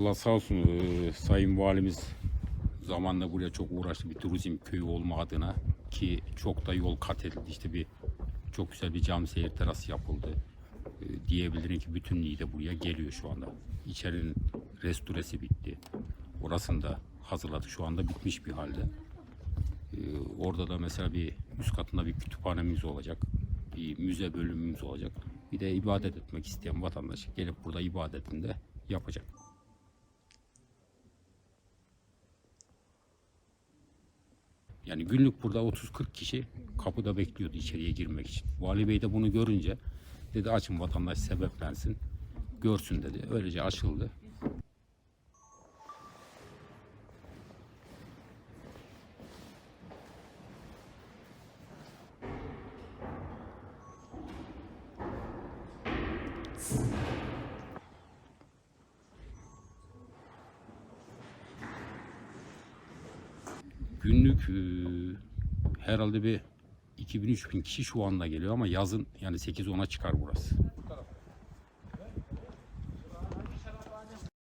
Allah sağ olsun eee, Sayın Valimiz zamanla buraya çok uğraştı bir turizm köyü olma adına ki çok da yol kat edildi. İşte bir çok güzel bir cam seyir terası yapıldı. Eee, diyebilirim ki bütün Niğde buraya geliyor şu anda. İçerinin restoresi bitti. Orasını da hazırladık. Şu anda bitmiş bir halde. Eee, orada da mesela bir üst katında bir kütüphanemiz olacak. Bir müze bölümümüz olacak. Bir de ibadet etmek isteyen vatandaş gelip burada ibadetini de yapacak. Yani günlük burada 30-40 kişi kapıda bekliyordu içeriye girmek için. Vali Bey de bunu görünce dedi açın vatandaş sebeplensin, görsün dedi. Öylece açıldı. Günlük eee, herhalde bir 2000-3000 kişi şu anda geliyor ama yazın yani 8-10'a çıkar burası.